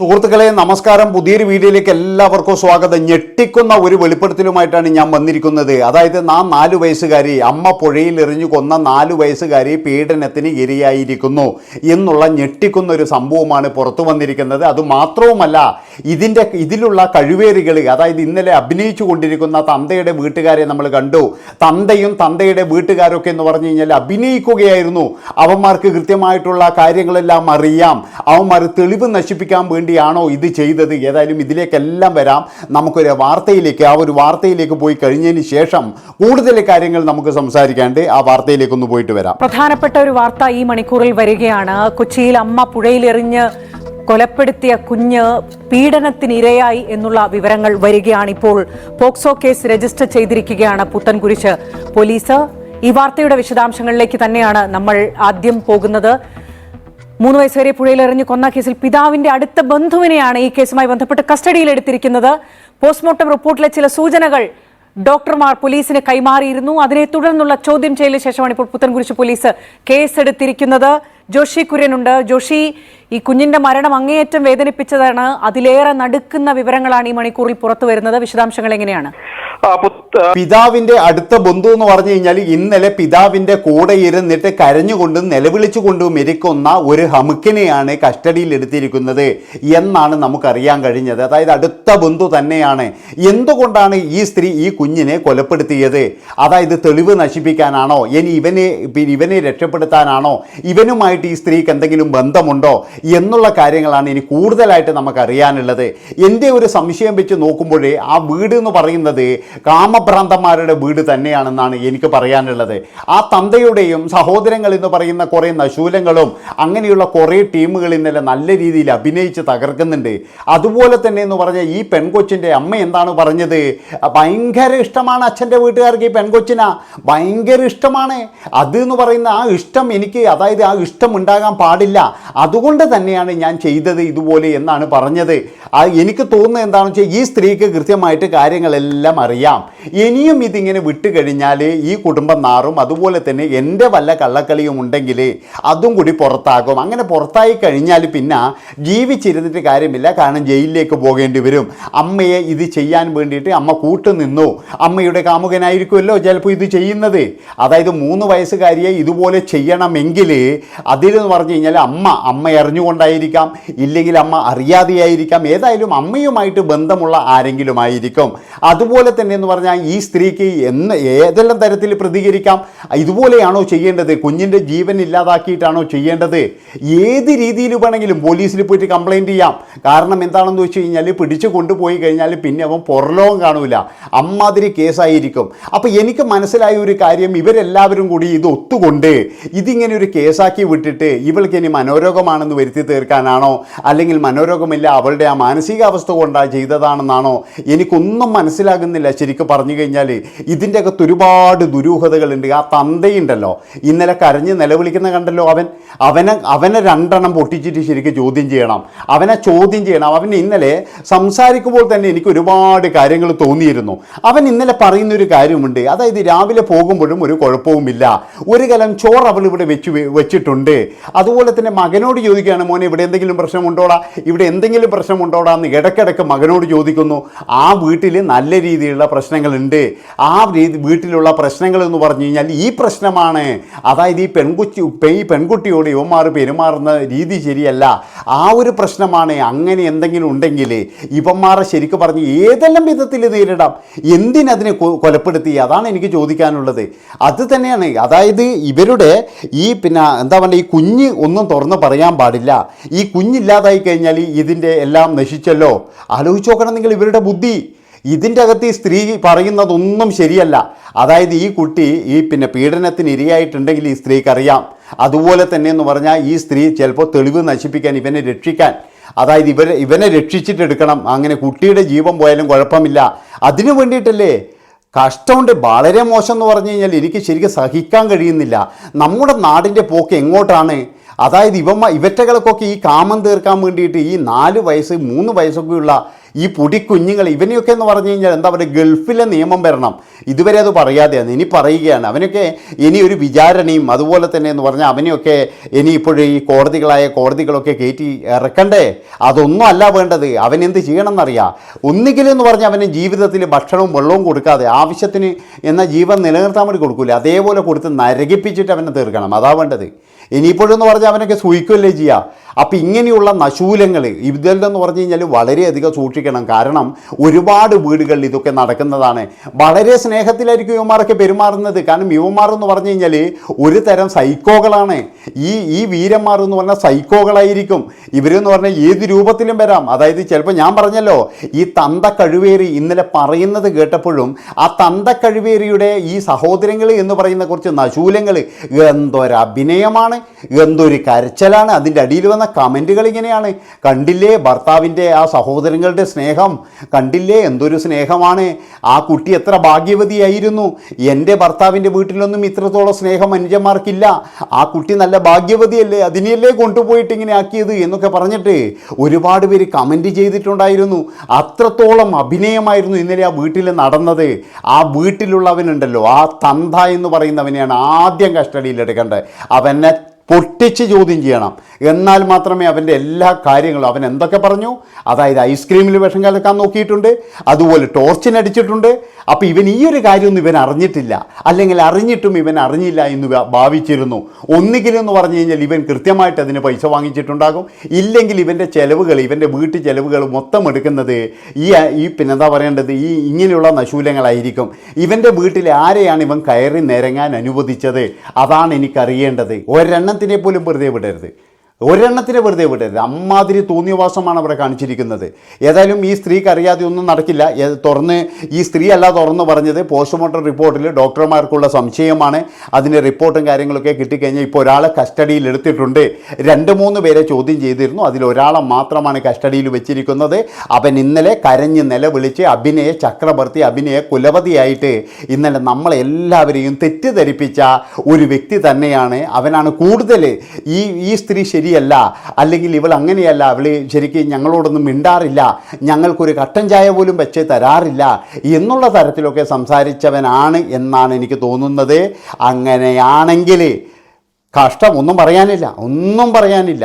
സുഹൃത്തുക്കളെ നമസ്കാരം. പുതിയൊരു വീഡിയോയിലേക്ക് എല്ലാവർക്കും സ്വാഗതം. ഞെട്ടിക്കുന്ന ഒരു വെളിപ്പെടുത്തലുമായിട്ടാണ് ഞാൻ വന്നിരിക്കുന്നത്. അതായത് നാ നാല് വയസ്സുകാരി അമ്മ പുഴയിൽ എറിഞ്ഞു കൊന്ന നാല് വയസ്സുകാരി പീഡനത്തിന് ഇരയായിരിക്കുന്നു എന്നുള്ള ഞെട്ടിക്കുന്ന ഒരു സംഭവമാണ് പുറത്തു വന്നിരിക്കുന്നത്. അത് മാത്രവുമല്ല ഇതിന്റെ ഇതിലുള്ള കഴിവേറികൾ അതായത് ഇന്നലെ അഭിനയിച്ചു കൊണ്ടിരിക്കുന്ന തന്തയുടെ വീട്ടുകാരെ നമ്മൾ കണ്ടു. തന്തയും തന്തയുടെ വീട്ടുകാരൊക്കെ എന്ന് പറഞ്ഞു കഴിഞ്ഞാൽ അഭിനയിക്കുകയായിരുന്നു. അവന്മാർക്ക് കൃത്യമായിട്ടുള്ള കാര്യങ്ങളെല്ലാം അറിയാം. അവന്മാർ തെളിവ് നശിപ്പിക്കാൻ വേണ്ടിയാണോ ഇത് ചെയ്തത്? ഏതായാലും ഇതിലേക്കെല്ലാം വരാം. നമുക്കൊരു വാർത്തയിലേക്ക് ആ ഒരു വാർത്തയിലേക്ക് പോയി കഴിഞ്ഞതിന് ശേഷം കൂടുതൽ കാര്യങ്ങൾ നമുക്ക് സംസാരിക്കാണ്ട് ആ വാർത്തയിലേക്ക് ഒന്ന് പോയിട്ട് വരാം. പ്രധാനപ്പെട്ട ഒരു വാർത്ത ഈ മണിക്കൂറിൽ വരികയാണ്. കൊച്ചിയിൽ അമ്മ പുഴയിലെറിഞ്ഞ് കൊലപ്പെടുത്തിയ കുഞ്ഞ് പീഡനത്തിനിരയായി എന്നുള്ള വിവരങ്ങൾ വരികയാണ് ഇപ്പോൾ പോക്സോ കേസ് രജിസ്റ്റർ ചെയ്തിരിക്കുകയാണ് പുത്തൻകുരിശ് പോലീസ്. ഈ വാർത്തയുടെ വിശദാംശങ്ങളിലേക്ക് തന്നെയാണ് നമ്മൾ ആദ്യം പോകുന്നത്. മൂന്ന് വയസ്സുവരെ പുഴയിലെറിഞ്ഞ് കൊന്ന കേസിൽ പിതാവിന്റെ അടുത്ത ബന്ധുവിനെയാണ് ഈ കേസുമായി ബന്ധപ്പെട്ട് കസ്റ്റഡിയിൽ എടുത്തിരിക്കുന്നത് പോസ്റ്റ്മോർട്ടം റിപ്പോർട്ടിലെ ചില സൂചനകൾ ഡോക്ടർമാർ പോലീസിന് കൈമാറിയിരുന്നു. അതിനെ തുടർന്നുള്ള ചോദ്യം ചെയ്യലിന് ശേഷമാണ് ഇപ്പോൾ പുത്തൻകുരിശ് പോലീസ് കേസെടുത്തിരിക്കുന്നത്. ജോഷി കുര്യനുണ്ട്. ജോഷി ഈ കുഞ്ഞിന്റെ മരണം അങ്ങേയറ്റം വേദനിപ്പിച്ചതാണ്. അതിലേറെ നടുക്കുന്ന വിവരങ്ങളാണ് ഈ മണിക്കൂറിൽ പുറത്തു വരുന്നത്. വിശദാംശങ്ങൾ എങ്ങനെയാണ്? പിതാവിന്റെ അടുത്ത ബന്ധു എന്ന് പറഞ്ഞു കഴിഞ്ഞാൽ ഇന്നലെ പിതാവിന്റെ കൂടെ ഇരുന്നിട്ട് കരഞ്ഞുകൊണ്ടും നിലവിളിച്ചുകൊണ്ടും ഇരിക്കുന്ന ഒരു ഹമുക്കിനെയാണ് കസ്റ്റഡിയിൽ എടുത്തിരിക്കുന്നത് എന്നാണ് നമുക്കറിയാൻ കഴിഞ്ഞത്. അതായത് അടുത്ത ബന്ധു തന്നെയാണ്. എന്തുകൊണ്ടാണ് ഈ സ്ത്രീ ഈ കുഞ്ഞിനെ കൊലപ്പെടുത്തിയത്? അതായത് തെളിവ് നശിപ്പിക്കാനാണോ? ഇനി ഇവനെ ഇവനെ രക്ഷപ്പെടുത്താനാണോ? ഇവനുമായിട്ട് ഈ സ്ത്രീക്ക് എന്തെങ്കിലും ബന്ധമുണ്ടോ എന്നുള്ള കാര്യങ്ങളാണ് ഇനി കൂടുതലായിട്ട് നമുക്ക് അറിയാനുള്ളത് എന്റെ ഒരു സംശയം വെച്ച് നോക്കുമ്പോഴേ ആ വീട് എന്ന് പറയുന്നത് കാമഭ്രാന്തന്മാരുടെ വീട് തന്നെയാണെന്നാണ് എനിക്ക് പറയാനുള്ളത്. ആ തന്തയുടെയും സഹോദരങ്ങൾ എന്ന് പറയുന്ന കുറേ നശൂലങ്ങളും അങ്ങനെയുള്ള കുറേ ടീമുകൾ ഇന്നലെ നല്ല രീതിയിൽ അഭിനയിച്ച് തകർക്കുന്നുണ്ട്. അതുപോലെ തന്നെ എന്ന് പറഞ്ഞാൽ ഈ പെൺകൊച്ചിന്റെ അമ്മ എന്താണ് പറഞ്ഞത്? ഭയങ്കര ഇഷ്ടമാണ് അച്ഛന്റെ വീട്ടുകാർക്ക് ഈ പെൺകൊച്ചിനാ. ഭയങ്കര ഇഷ്ടമാണ്. അത് എന്ന് പറയുന്ന ആ ഇഷ്ടം എനിക്ക് അതായത് ആ ഇഷ്ടം ഉണ്ടാകാൻ പാടില്ല. അതുകൊണ്ട് തന്നെയാണ് ഞാൻ ചെയ്തത് ഇതുപോലെ എന്നാണ് പറഞ്ഞത്. എനിക്ക് തോന്നുന്നത് എന്താണെന്ന് വെച്ചാൽ ഈ സ്ത്രീക്ക് കൃത്യമായിട്ട് കാര്യങ്ങളെല്ലാം അറിയാം. ഇനിയും ഇതിങ്ങനെ വിട്ടുകഴിഞ്ഞാൽ ഈ കുടുംബം നാറും. അതുപോലെ തന്നെ എന്റെ വല്ല കള്ളക്കളിയും ഉണ്ടെങ്കിൽ അതും കൂടി പുറത്താകും. അങ്ങനെ പുറത്തായി കഴിഞ്ഞാൽ പിന്നെ ജീവിച്ചിരുന്നിട്ട് കാര്യമില്ല. കാരണം ജയിലിലേക്ക് പോകേണ്ടി വരും. അമ്മയെ ഇത് ചെയ്യാൻ വേണ്ടിയിട്ട് അമ്മ കൂട്ടു നിന്നു. അമ്മയുടെ കാമുകനായിരിക്കുമല്ലോ ചിലപ്പോൾ ഇത് ചെയ്യുന്നത്. അതായത് മൂന്ന് വയസ്സുകാരിയെ ഇതുപോലെ ചെയ്യണമെങ്കിൽ അതിലെന്ന് പറഞ്ഞു കഴിഞ്ഞാൽ അമ്മ അമ്മ എറിഞ്ഞുകൊണ്ടായിരിക്കാം ഇല്ലെങ്കിൽ അമ്മ അറിയാതെയായിരിക്കാം ഏതായാലും അമ്മയുമായിട്ട് ബന്ധമുള്ള ആരെങ്കിലും ആയിരിക്കും അതുപോലെ തന്നെ എന്ന് പറഞ്ഞാൽ ഈ സ്ത്രീക്ക് എന്ന് ഏതെല്ലാം തരത്തിൽ പ്രതികരിക്കാം? ഇതുപോലെയാണോ ചെയ്യേണ്ടത്? കുഞ്ഞിന്റെ ജീവൻ ഇല്ലാതാക്കിയിട്ടാണോ ചെയ്യേണ്ടത്? ഏത് രീതിയിൽ വേണമെങ്കിലും പോലീസിൽ പോയിട്ട് കംപ്ലൈന്റ് ചെയ്യാം. കാരണം എന്താണെന്ന് വെച്ച് കഴിഞ്ഞാൽ പിടിച്ചു കൊണ്ടുപോയി കഴിഞ്ഞാൽ പിന്നെ അവൻ പുറലോകം കാണൂല. അമ്മാതിരി കേസായിരിക്കും. അപ്പോൾ എനിക്ക് മനസ്സിലായ ഒരു കാര്യം ഇവരെല്ലാവരും കൂടി ഇത് ഒത്തുകൊണ്ട് ഇതിങ്ങനെ ഒരു കേസാക്കി വിട്ടിട്ട് ഇവൾക്ക് ഇനി മനോരോഗമാണെന്ന് വരുത്തി തീർക്കാനാണോ? അല്ലെങ്കിൽ മനോരോഗമില്ല അവളുടെ ആ മാനസികാവസ്ഥ കൊണ്ടാണ് ചെയ്തതാണെന്നാണോ? എനിക്കൊന്നും മനസ്സിലാകുന്നില്ല. ശരിക്കും പറഞ്ഞു കഴിഞ്ഞാൽ ഇതിന്റെ അകത്ത് ഒരുപാട് ദുരൂഹതകളുണ്ട്. ആ തന്തയുണ്ടല്ലോ. ഇന്നലെ കരഞ്ഞ് നിലവിളിക്കുന്ന കണ്ടല്ലോ അവൻ. അവനെ അവനെ രണ്ടെണ്ണം പൊട്ടിച്ചിട്ട് ശരിക്കും ചോദ്യം ചെയ്യണം. അവനെ ചോദ്യം ചെയ്യണം. അവൻ ഇന്നലെ സംസാരിക്കുമ്പോൾ തന്നെ എനിക്ക് ഒരുപാട് കാര്യങ്ങൾ തോന്നിയിരുന്നു. അവൻ ഇന്നലെ പറയുന്ന ഒരു കാര്യമുണ്ട്. അതായത് രാവിലെ പോകുമ്പോഴും ഒരു കുഴപ്പവുമില്ല. ഒരു കലം ചോറ് അവൾ ഇവിടെ വെച്ച് വെ- വെച്ചിട്ടുണ്ട് അതുപോലെ തന്നെ മകനോട് ചോദിക്കുകയാണ് മോനെ ഇവിടെ എന്തെങ്കിലും പ്രശ്നമുണ്ടോടാ? ഇവിടെ എന്തെങ്കിലും പ്രശ്നമുണ്ടോടാ എന്ന് ഇടയ്ക്കിടയ്ക്ക് മകനോട് ചോദിക്കുന്നു ആ വീട്ടിൽ നല്ല രീതിയിലുള്ള പ്രശ്നങ്ങളുണ്ട്. ആ രീതി വീട്ടിലുള്ള പ്രശ്നങ്ങൾ എന്ന് പറഞ്ഞു കഴിഞ്ഞാൽ ഈ പ്രശ്നമാണ്. അതായത് ഈ പെൺകുട്ടി ഈ പെൺകുട്ടിയോട് യുവമാർ പെരുമാറുന്ന രീതി ശരിയല്ല. ആ ഒരു പ്രശ്നമാണ്. അങ്ങനെ എന്തെങ്കിലും ഉണ്ടെങ്കിൽ ഇവന്മാരെ ശരിക്കും പറഞ്ഞ് ഏതെല്ലാം വിധത്തിൽ നേരിടാം? എന്തിനതിനെ കൊലപ്പെടുത്തി? അതാണ് എനിക്ക് ചോദിക്കാനുള്ളത്. അത് തന്നെയാണ്. അതായത് ഇവരുടെ ഈ പിന്നെ എന്താ പറയുക ഈ കുഞ്ഞ് ഒന്നും തുറന്ന് പറയാൻ പാടില്ല. ഈ കുഞ്ഞില്ലാതായി കഴിഞ്ഞാൽ ഇതിന്റെ എല്ലാം നശിച്ചല്ലോ. ആലോചിച്ച് നോക്കണം നിങ്ങൾ ഇവരുടെ ബുദ്ധി. ഇതിന്റെ അകത്ത് ഈ സ്ത്രീ പറയുന്നതൊന്നും ശരിയല്ല. അതായത് ഈ കുട്ടി ഈ പിന്നെ പീഡനത്തിന് ഇരയായിട്ടുണ്ടെങ്കിൽ ഈ സ്ത്രീക്ക് അറിയാം അതുപോലെ തന്നെ എന്ന് പറഞ്ഞാൽ ഈ സ്ത്രീ ചിലപ്പോൾ തെളിവ് നശിപ്പിക്കാൻ ഇവനെ രക്ഷിക്കാൻ. അതായത് ഇവരെ ഇവനെ രക്ഷിച്ചിട്ടെടുക്കണം. അങ്ങനെ കുട്ടിയുടെ ജീവൻ പോയാലും കുഴപ്പമില്ല. അതിനു വേണ്ടിയിട്ടല്ലേ? കഷ്ടമുണ്ട്. വളരെ മോശം എന്ന് പറഞ്ഞു കഴിഞ്ഞാൽ എനിക്ക് ശരിക്കും സഹിക്കാൻ കഴിയുന്നില്ല. നമ്മുടെ നാടിന്റെ പോക്ക് എങ്ങോട്ടാണ്? അതായത് ഇവമ്മ ഇവറ്റകൾക്കൊക്കെ ഈ കാമം തീർക്കാൻ വേണ്ടിയിട്ട് ഈ നാല് വയസ്സ് മൂന്ന് വയസ്സൊക്കെയുള്ള ഈ പൊടി കുഞ്ഞുങ്ങൾ ഇവനെയൊക്കെ എന്ന് പറഞ്ഞു കഴിഞ്ഞാൽ എന്താ പറയുക ഗൾഫിലെ നിയമം വരണം. ഇതുവരെ അത് പറയാതെയാണ് ഇനി പറയുകയാണ്. അവനൊക്കെ ഇനി ഒരു വിചാരണയും അതുപോലെ തന്നെ എന്ന് പറഞ്ഞാൽ അവനെയൊക്കെ ഇനി ഇപ്പോഴും ഈ കോടതികളായ കോടതികളൊക്കെ കയറ്റി ഇറക്കണ്ടേ? അതൊന്നും അല്ല വേണ്ടത്. അവൻ എന്ത് ചെയ്യണമെന്നറിയാം? ഒന്നുകിൽ എന്ന് പറഞ്ഞാൽ അവന് ജീവിതത്തിൽ ഭക്ഷണവും വെള്ളവും കൊടുക്കാതെ ആവശ്യത്തിന് എന്ന ജീവൻ നിലനിർത്താൻ വേണ്ടി കൊടുക്കില്ല അതേപോലെ കൊടുത്ത് നരകിപ്പിച്ചിട്ട് അവനെ തീർക്കണം. അതാ വേണ്ടത്. ഇനിയിപ്പോഴെന്ന് പറഞ്ഞാൽ അവനൊക്കെ സൂയിക്കുമല്ലേ ചെയ്യുക അപ്പം ഇങ്ങനെയുള്ള നശൂലങ്ങൾ ഇതിലെന്ന് പറഞ്ഞു കഴിഞ്ഞാൽ വളരെയധികം സൂക്ഷിക്കണം. കാരണം ഒരുപാട് വീടുകളിൽ ഇതൊക്കെ നടക്കുന്നതാണ്. വളരെ സ്നേഹത്തിലായിരിക്കും യുവമാരൊക്കെ പെരുമാറുന്നത്. കാരണം യുവമാർ എന്ന് പറഞ്ഞു കഴിഞ്ഞാൽ ഒരു തരം സൈക്കോകളാണ്. ഈ ഈ വീരന്മാർ എന്ന് പറഞ്ഞാൽ സൈക്കോകളായിരിക്കും. ഇവരെന്ന് പറഞ്ഞാൽ ഏത് രൂപത്തിലും വരാം. അതായത് ചിലപ്പോൾ ഞാൻ പറഞ്ഞല്ലോ ഈ തന്ത കഴിവേറി ഇന്നലെ പറയുന്നത് കേട്ടപ്പോഴും ആ തന്ത കഴിവേറിയുടെ ഈ സഹോദരങ്ങൾ എന്ന് പറയുന്ന കുറച്ച് നശൂലങ്ങൾ എന്തൊരു അഭിനയമാണ് എന്തൊരു കരച്ചലാണ് അതിന്റെ അടിയിൽ വന്ന കമന്റുകൾ ഇങ്ങനെയാണ്. കണ്ടില്ലേ ഭർത്താവിന്റെ ആ സഹോദരങ്ങളുടെ സ്നേഹം? കണ്ടില്ലേ എന്തൊരു സ്നേഹമാണ്? ആ കുട്ടി എത്ര ഭാഗ്യവതിയായിരുന്നു? എന്റെ ഭർത്താവിന്റെ വീട്ടിലൊന്നും ഇത്രത്തോളം സ്നേഹം അനുജന്മാർക്കില്ല. ആ കുട്ടി നല്ല ഭാഗ്യവതിയല്ലേ? അതിനെയല്ലേ കൊണ്ടുപോയിട്ട് ഇങ്ങനെ ആക്കിയത്? എന്നൊക്കെ പറഞ്ഞിട്ട് ഒരുപാട് പേര് കമന്റ് ചെയ്തിട്ടുണ്ടായിരുന്നു. അത്രത്തോളം അഭിനയമായിരുന്നു ഇന്നലെ ആ വീട്ടിൽ നടന്നത്. ആ വീട്ടിലുള്ളവനുണ്ടല്ലോ ആ തന്ത എന്ന് പറയുന്നവനെയാണ് ആദ്യം കസ്റ്റഡിയിൽ എടുക്കേണ്ടത് അവനെ പൊട്ടിച്ച് ചോദ്യം ചെയ്യണം. എന്നാൽ മാത്രമേ അവന്റെ എല്ലാ കാര്യങ്ങളും അവൻ എന്തൊക്കെ പറഞ്ഞു? അതായത് ഐസ്ക്രീമിൽ വിഷം കലക്കാൻ നോക്കിയിട്ടുണ്ട് അതുപോലെ ടോർച്ചിനടിച്ചിട്ടുണ്ട് അപ്പോൾ ഇവൻ ഈ ഒരു കാര്യമൊന്നും ഇവൻ അറിഞ്ഞിട്ടില്ല. അല്ലെങ്കിൽ അറിഞ്ഞിട്ടും ഇവൻ അറിഞ്ഞില്ല എന്ന് ഭാവിച്ചിരുന്നു. ഒന്നുകിലെന്ന് പറഞ്ഞു കഴിഞ്ഞാൽ ഇവൻ കൃത്യമായിട്ട് അതിന് പൈസ വാങ്ങിച്ചിട്ടുണ്ടാകും. ഇല്ലെങ്കിൽ ഇവന്റെ ചെലവുകൾ ഇവന്റെ വീട്ടു ചെലവുകൾ മൊത്തം എടുക്കുന്നത് ഈ ഈ പിന്നെന്താ പറയേണ്ടത്? ഈ ഇങ്ങനെയുള്ള നശൂലങ്ങളായിരിക്കും. ഇവന്റെ വീട്ടിൽ ആരെയാണ് ഇവൻ കയറി നിരങ്ങാൻ അനുവദിച്ചത്? അതാണ് എനിക്കറിയേണ്ടത്. ഒരെണ്ണത്തിനെ പോലും വെറുതെ വിടരുത്. ഒരെണ്ണത്തിനെ വെറുതെ വിടരുത്. അമ്മാതിരി തോന്നിയവാസമാണ് അവിടെ കാണിച്ചിരിക്കുന്നത്. ഏതായാലും ഈ സ്ത്രീക്ക് അറിയാതെ ഒന്നും നടക്കില്ല. തുറന്ന് ഈ സ്ത്രീ അല്ല തുറന്ന് പറഞ്ഞത്. പോസ്റ്റ്മോർട്ടം റിപ്പോർട്ടിൽ ഡോക്ടർമാർക്കുള്ള സംശയമാണ്. അതിന്റെ റിപ്പോർട്ടും കാര്യങ്ങളൊക്കെ കിട്ടിക്കഴിഞ്ഞാൽ ഇപ്പോൾ ഒരാളെ കസ്റ്റഡിയിൽ എടുത്തിട്ടുണ്ട്. രണ്ട് മൂന്ന് പേരെ ചോദ്യം ചെയ്തിരുന്നു. അതിൽ ഒരാളെ മാത്രമാണ് കസ്റ്റഡിയിൽ വെച്ചിരിക്കുന്നത്. അവൻ ഇന്നലെ കരഞ്ഞ് നിലവിളിച്ച് അഭിനയ ചക്രവർത്തി അഭിനയ കുലപതിയായിട്ട് ഇന്നലെ നമ്മളെല്ലാവരെയും തെറ്റിദ്ധരിപ്പിച്ച ഒരു വ്യക്തി തന്നെയാണ്. അവനാണ് കൂടുതൽ ഈ ഈ സ്ത്രീ ശരിയല്ല അല്ലെങ്കിൽ ഇവൾ അങ്ങനെയല്ല അവൾ ശരിക്കും ഞങ്ങളോടൊന്നും മിണ്ടാറില്ല ഞങ്ങൾക്കൊരു കട്ടൻ ചായ പോലും വെച്ച് തരാറില്ല എന്നുള്ള തരത്തിലൊക്കെ സംസാരിച്ചവനാണ് എന്നാണ് എനിക്ക് തോന്നുന്നത്. അങ്ങനെയാണെങ്കിൽ കഷ്ടം ഒന്നും പറയാനില്ല ഒന്നും പറയാനില്ല.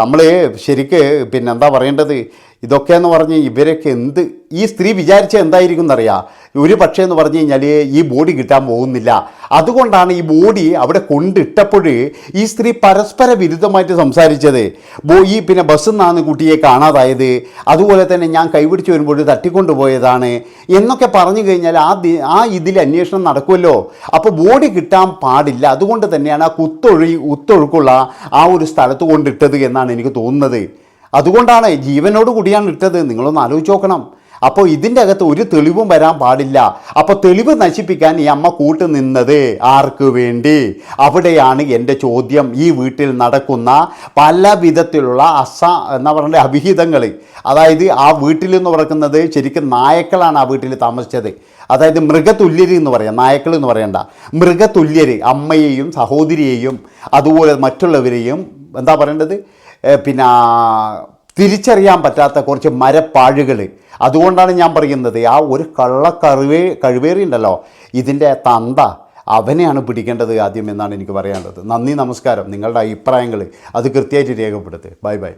നമ്മൾ ശരിക്ക് പിന്നെന്താ പറയേണ്ടത്? ഇതൊക്കെ എന്ന് പറഞ്ഞ് ഇവരൊക്കെ എന്ത് ഈ സ്ത്രീ വിചാരിച്ച എന്തായിരിക്കും എന്നറിയാം ഒരു പക്ഷേ എന്ന് പറഞ്ഞു കഴിഞ്ഞാൽ ഈ ബോഡി കിട്ടാൻ പോകുന്നില്ല. അതുകൊണ്ടാണ് ഈ ബോഡി അവിടെ കൊണ്ടിട്ടപ്പോൾ ഈ സ്ത്രീ പരസ്പര വിരുദ്ധമായിട്ട് സംസാരിച്ചത്. ബോ ഈ പിന്നെ ബസ്സിൽ നിന്നാണ് കുട്ടിയെ കാണാതായത്. അതുപോലെ തന്നെ ഞാൻ കൈപിടിച്ച് വരുമ്പോൾ തട്ടിക്കൊണ്ടുപോയതാണ് എന്നൊക്കെ പറഞ്ഞു കഴിഞ്ഞാൽ ആ ആ ഇതിൽ അന്വേഷണം നടക്കുമല്ലോ. അപ്പോൾ ബോഡി കിട്ടാൻ പാടില്ല. അതുകൊണ്ട് തന്നെയാണ് ആ കുത്തൊഴി കുത്തൊഴുക്കുള്ള ആ ഒരു സ്ഥലത്ത് കൊണ്ടിട്ടത് എന്നാണ് എനിക്ക് തോന്നുന്നത്. അതുകൊണ്ടാണ് ജീവനോട് കൂടിയാണ് ഇട്ടത്. നിങ്ങളൊന്ന് ആലോചിച്ച് നോക്കണം. അപ്പോൾ ഇതിന്റെ അകത്ത് ഒരു തെളിവും വരാൻ പാടില്ല. അപ്പോൾ തെളിവ് നശിപ്പിക്കാൻ ഈ അമ്മ കൂട്ട് നിന്നത് ആർക്ക് വേണ്ടി? അവിടെയാണ് എന്റെ ചോദ്യം. ഈ വീട്ടിൽ നടക്കുന്ന പല വിധത്തിലുള്ള അസ എന്ന പറഞ്ഞ അഭിഹിതങ്ങൾ അതായത് ആ വീട്ടിൽ എന്ന് പറയുന്നത് ശരിക്കും നായക്കളാണ് ആ വീട്ടിൽ താമസിച്ചത്. അതായത് മൃഗതുല്യർ എന്ന് പറയാം. നായക്കൾ എന്ന് പറയണ്ട. മൃഗതുല്യർ അമ്മയെയും സഹോദരിയെയും അതുപോലെ മറ്റുള്ളവരെയും എന്താ പറയേണ്ടത്? പിന്നെ തിരിച്ചറിയാൻ പറ്റാത്ത കുറച്ച് മരപ്പാഴുകൾ അതുകൊണ്ടാണ് ഞാൻ പറയുന്നത് ആ ഒരു കള്ള കഴുവേ കഴിവേറി ഉണ്ടല്ലോ ഇതിന്റെ തന്ത അവനെയാണ് പിടിക്കേണ്ടത് ആദ്യം എന്നാണ് എനിക്ക് പറയാനുള്ളത്. നന്ദി നമസ്കാരം. നിങ്ങളുടെ അഭിപ്രായങ്ങൾ അത് കൃത്യമായിട്ട് രേഖപ്പെടുത്തുക ബൈ ബൈ.